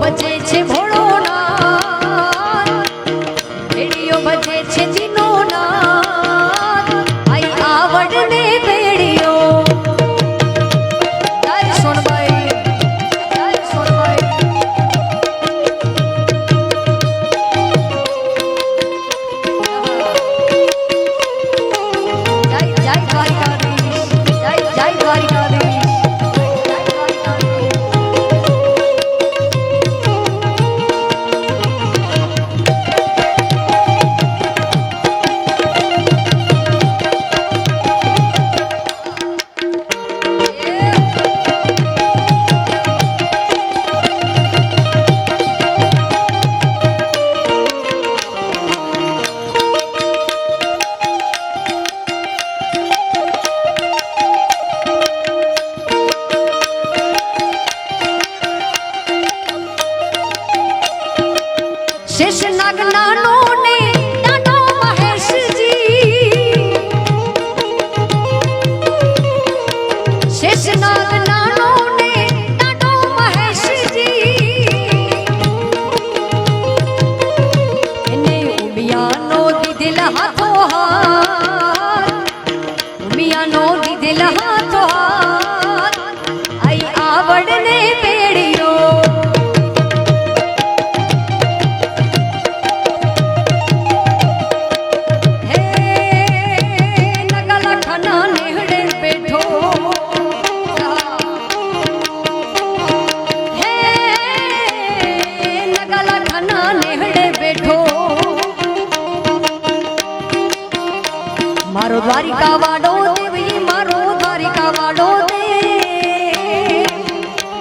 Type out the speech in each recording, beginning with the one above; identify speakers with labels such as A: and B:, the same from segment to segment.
A: What 罗 મારો દ્વારિકા વાડો દેવી મારો દ્વારિકા વાડો દે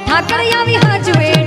A: ઠાકર આવી હાજવે.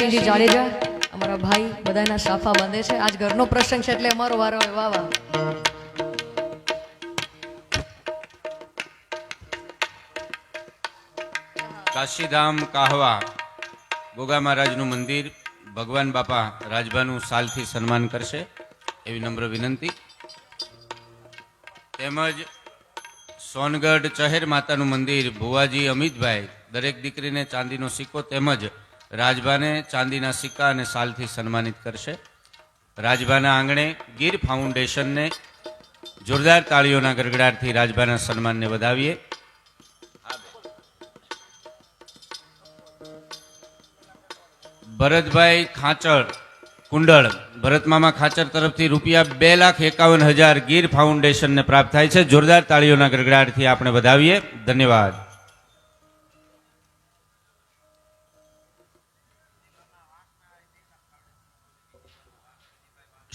A: મેઘરાજસિંહજી જાડેજા, અમારા ભાઈ બધાના સાફા બાંધે છે. આજ ઘરનો પ્રસંગ છે એટલે અમારો વારો વાહ વાહ.
B: કાશીધામ કાહવા, ગોગા મહારાજનું મંદિર, ભગવાન બાપા રાજભાનું સાલથી સન્માન કરશે એવી નમ્ર વિનંતી. તેમજ સોનગઢ ચહેર માતાનું મંદિર ભુવાજી અમિતભાઈ દરેક દીકરીને ચાંદીનો સિક્કો તેમજ રાજભાને ચાંદીના સિક્કા અને સાલથી સન્માનિત કરશે. રાજભાના આંગણે ગીર ફાઉન્ડેશનને જોરદાર તાળીઓના ગરગડાટથી રાજભાના સન્માનને વધાવીએ. ભરતભાઈ ખાચર કુંડળ ભરતમામા ખાચર તરફથી રૂપિયા બે લાખ એકાવન હજાર ગીર ફાઉન્ડેશનને પ્રાપ્ત થાય છે. જોરદાર તાળીઓના ગરગડાટથી આપણે વધાવીએ. ધન્યવાદ.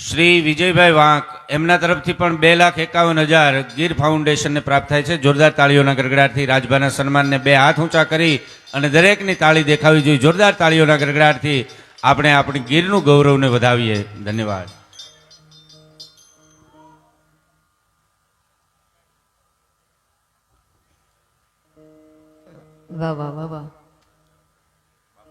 B: શ્રી વિજયભાઈ વાંક, એમના તરફથી પણ બે લાખ એકાવન હજાર ગીર ફાઉન્ડેશનને પ્રાપ્ત થાય છે. જોરદાર તાળીઓના ગરગડાટથી રાજભાના સન્માનને બે હાથ ઊંચા કરી અને દરેકની તાળી દેખાવી જોઈએ. જોરદાર તાળીઓના ગરગડાટથી આપણે આપણી ગીરનું ગૌરવને વધાવીએ. ધન્યવાદ.
A: વાહ વાહ વાહ વાહ.